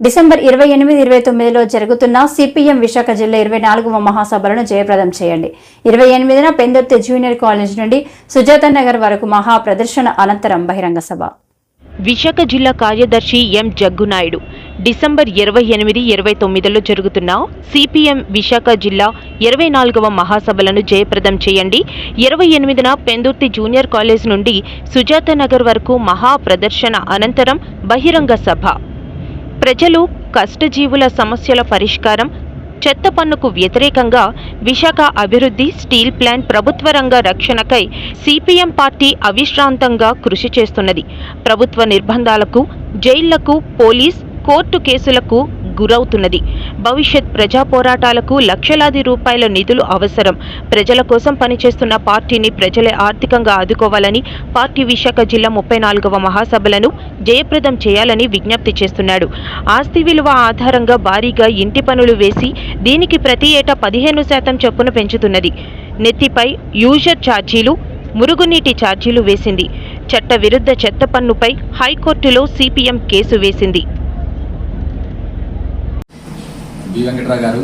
December ఇరవై ఎనిమిది ఇరవై తొమ్మిదిలో జరుగుతున్న సిపిఎం విశాఖ జిల్లా ఇరవై నాలుగవ మహాసభలను జయప్రదం చేయండి. ఇరవై ఎనిమిదిన పెందుర్తి జూనియర్ కాలేజ్ నుండి సుజాత నగర్ వరకు మహా ప్రదర్శన అనంతరం బహిరంగ సభ. విశాఖ జిల్లా కార్యదర్శి ఎం జగ్గునాయుడు. డిసెంబర్ ఇరవై ఎనిమిది ఇరవై తొమ్మిదిలో జరుగుతున్న సిపిఎం విశాఖ జిల్లా ఇరవై నాలుగవ మహాసభలను జయప్రదం చేయండి. ఇరవై ఎనిమిదిన పెందుర్తి జూనియర్ కాలేజ్ నుండి సుజాత నగర్ వరకు మహా ప్రదర్శన అనంతరం బహిరంగ సభ. ప్రజలు కష్టజీవుల సమస్యల పరిష్కారం చెత్త పన్నుకు వ్యతిరేకంగా విశాఖ అభివృద్ధి స్టీల్ ప్లాంట్ ప్రభుత్వ రంగ రక్షణకై సిపిఎం పార్టీ అవిశ్రాంతంగా కృషి చేస్తున్నది. ప్రభుత్వ నిర్బంధాలకు జైళ్ళకు పోలీస్ కోర్టు కేసులకు గురవుతున్నది. భవిష్యత్ ప్రజా పోరాటాలకు లక్షలాది రూపాయల నిధులు అవసరం. ప్రజల కోసం పనిచేస్తున్న పార్టీని ప్రజలే ఆర్థికంగా ఆదుకోవాలని పార్టీ విశాఖ జిల్లా ముప్పై నాలుగవ మహాసభలను జయప్రదం చేయాలని విజ్ఞప్తి చేస్తున్నాడు. ఆస్తి విలువ ఆధారంగా భారీగా ఇంటి పనులు వేసి దీనికి ప్రతి ఏటా పదిహేను శాతం చొప్పున పెంచుతున్నది. నెత్తిపై యూజర్ ఛార్జీలు మురుగునీటి ఛార్జీలు వేసింది. చట్ట విరుద్ధ చెత్త పన్నుపై హైకోర్టులో సిపిఎం కేసు వేసింది. B Venkatarao garu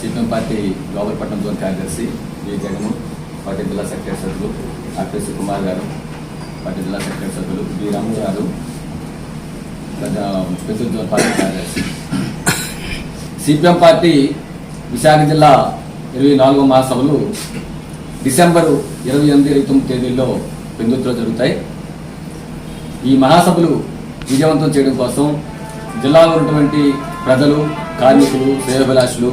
CPM party గోవర్పట్నం zone కార్యదర్శి బి జగన్ పార్టీ జిల్లా సెక్రటరీ సభ్యులు ఆర్పిసి కుమార్ గారు పార్టీ జిల్లా సెక్రటరీ సభ్యులు బి రాము గారు ప్రజా జోన్ పార్టీ కార్యదర్శి. సిపిఎం పార్టీ విశాఖ జిల్లా ఇరవై నాలుగో మహాసభలు డిసెంబరు ఇరవై ఎనిమిది ఇరవై తొమ్మిది తేదీల్లో పెందుతులో జరుగుతాయి. ఈ మహాసభలు విజయవంతం చేయడం కోసం జిల్లాలో ఉన్నటువంటి ప్రజలు కార్మికులు శ్రేయోభిలాషులు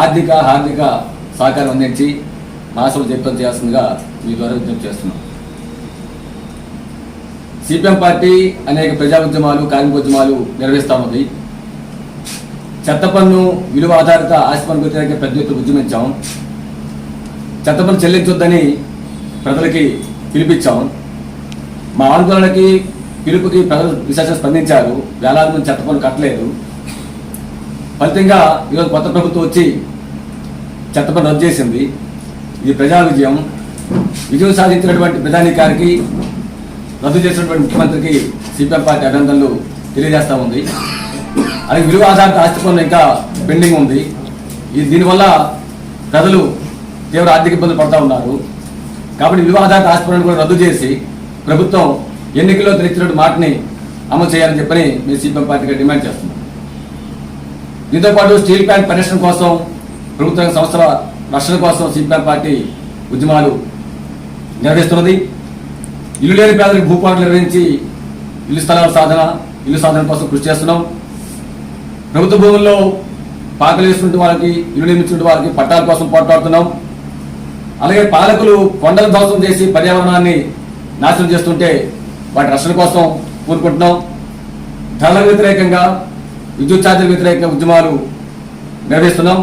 ఆర్థిక హార్దిక సహకారం అందించి మాసలు జయప్రదం చేయాల్సిందిగా మీ ద్వారా విజ్ఞప్తి చేస్తున్నాం. సిపిఎం పార్టీ అనేక ప్రజా ఉద్యమాలు కార్మిక ఉద్యమాలు నిర్వహిస్తా ఉంది. చెత్త పన్ను విలువ ఆధారిత ఆస్తి పన్ను వ్యతిరేక పెద్ద ఎత్తున ఉద్యమించాం. చెత్త పన్ను చెల్లించొద్దని ప్రజలకి పిలిపించాం. మా ఆందోళనకి పిలుపుకి ప్రజలు విశేషంగా స్పందించారు. వేలాది మంది చెత్త పన్ను కట్టలేదు. ఫలితంగా ఈరోజు కొత్త ప్రభుత్వం వచ్చి చట్టపని రద్దు చేసింది. ఇది ప్రజా విజయం. విజయం సాధించినటువంటి ప్రధానికారికి రద్దు చేసినటువంటి ముఖ్యమంత్రికి సిపిఎం పార్టీ అభినందనలు తెలియజేస్తూ ఉంది. అలాగే విలువ ఆధారిత ఆస్తి పన్ను ఇంకా పెండింగ్ ఉంది. ఇది దీనివల్ల ప్రజలు తీవ్ర ఆర్థిక ఇబ్బందులు పడతా ఉన్నారు. కాబట్టి విలువ ఆధారిత ఆస్తి పన్నును కూడా రద్దు చేసి ప్రభుత్వం ఎన్నికల్లో తెలిసినటువంటి మాటని అమలు చేయాలని చెప్పని మేము సిపిఎం పార్టీగా డిమాండ్ చేస్తున్నాం దీంతో పాటు స్టీల్ ప్లాంట్ పరిరక్షణ కోసం ప్రభుత్వ సంస్థల రక్షణ కోసం సిపిఎం పార్టీ ఉద్యమాలు నిర్వహిస్తున్నది. ఇల్లు లేని పేదలకు భూపాట్లు నిర్వహించి ఇల్లు స్థలాల సాధన ఇల్లు సాధన కోసం కృషి చేస్తున్నాం. ప్రభుత్వ భూముల్లో పాకలు వేసుకుంటే వాళ్ళకి ఇల్లు నిర్మించుకుంటే వాళ్ళకి పట్టాల కోసం పోట్లాడుతున్నాం అలాగే పాలకులు కొండలు ధ్వంసం చేసి పర్యావరణాన్ని నాశనం చేస్తుంటే వాటి రక్షణ కోసం కోరుకుంటున్నాం. ధరలకు వ్యతిరేకంగా విద్యుత్ ఛార్జీల వ్యతిరేక ఉద్యమాలు నిర్వహిస్తున్నాం.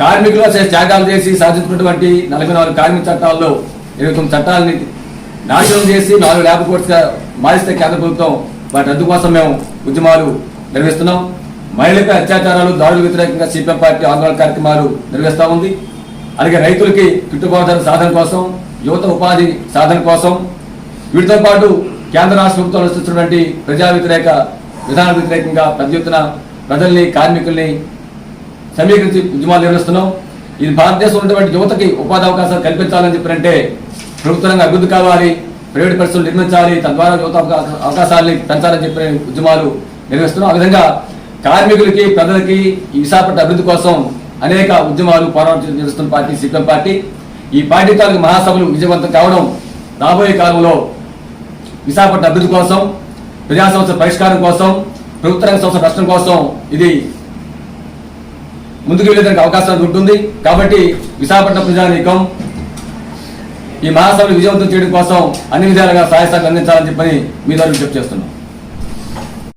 కార్మికులు త్యాగాలు చేసి సాధించుకున్నటువంటి నలభై నాలుగు కార్మిక చట్టాల్లో ఇరవై తొమ్మిది చట్టాలని నాశనం చేసి నాలుగు ల్యాబ్ కోర్సుగా మారిస్తే కేంద్ర ప్రభుత్వం వాటి రద్దు కోసం మేము ఉద్యమాలు నిర్వహిస్తున్నాం. మహిళలపై అత్యాచారాలు దాడులు వ్యతిరేకంగా సిపిఎం పార్టీ ఆందోళన కార్యక్రమాలు నిర్వహిస్తూ ఉంది. అలాగే రైతులకి గిట్టుబాటు సాధన కోసం యువత ఉపాధి సాధన కోసం వీటితో పాటు కేంద్ర రాష్ట్ర ప్రభుత్వాలు అనుసరిస్తున్నటువంటి ప్రజా వ్యతిరేక విధాన వ్యతిరేకంగా పెద్ద ఎత్తున ప్రజల్ని కార్మికుల్ని సమీకరించి ఉద్యమాలు నిర్వహిస్తున్నాం. ఇది భారతదేశంలో ఉన్నటువంటి యువతకి ఉపాధి అవకాశాలు కల్పించాలని చెప్పారంటే ప్రభుత్వ రంగ అభివృద్ధి కావాలి ప్రైవేట్ పరిశ్రమలు నిర్మించాలి తద్వారా యువత అవకాశాలని పెంచాలని చెప్పిన ఉద్యమాలు నిర్వహిస్తున్నాం. ఆ విధంగా కార్మికులకి ప్రజలకి ఈ విశాఖపట్నం అభివృద్ధి కోసం అనేక ఉద్యమాలు పోరాటం చేస్తున్న పార్టీ సిపిఎం పార్టీ. ఈ పార్టీ తాలూకు మహాసభలు విజయవంతం కావడం రాబోయే కాలంలో విశాఖపట్నం అభివృద్ధి కోసం ప్రజా సంస్థల పరిష్కారం కోసం ప్రభుత్వ రంగ సంస్థ ప్రశ్న కోసం ఇది ముందుకు వెళ్ళేదానికి అవకాశం ఉంటుంది. కాబట్టి విశాఖపట్నం ప్రజానీకం ఈ మహాసభలు విజయవంతం చేయడం కోసం అన్ని విధాలుగా సహాయ సహకారం అందించాలని చెప్పని మీ ద్వారా విజ్ఞప్తి చేస్తున్నాం.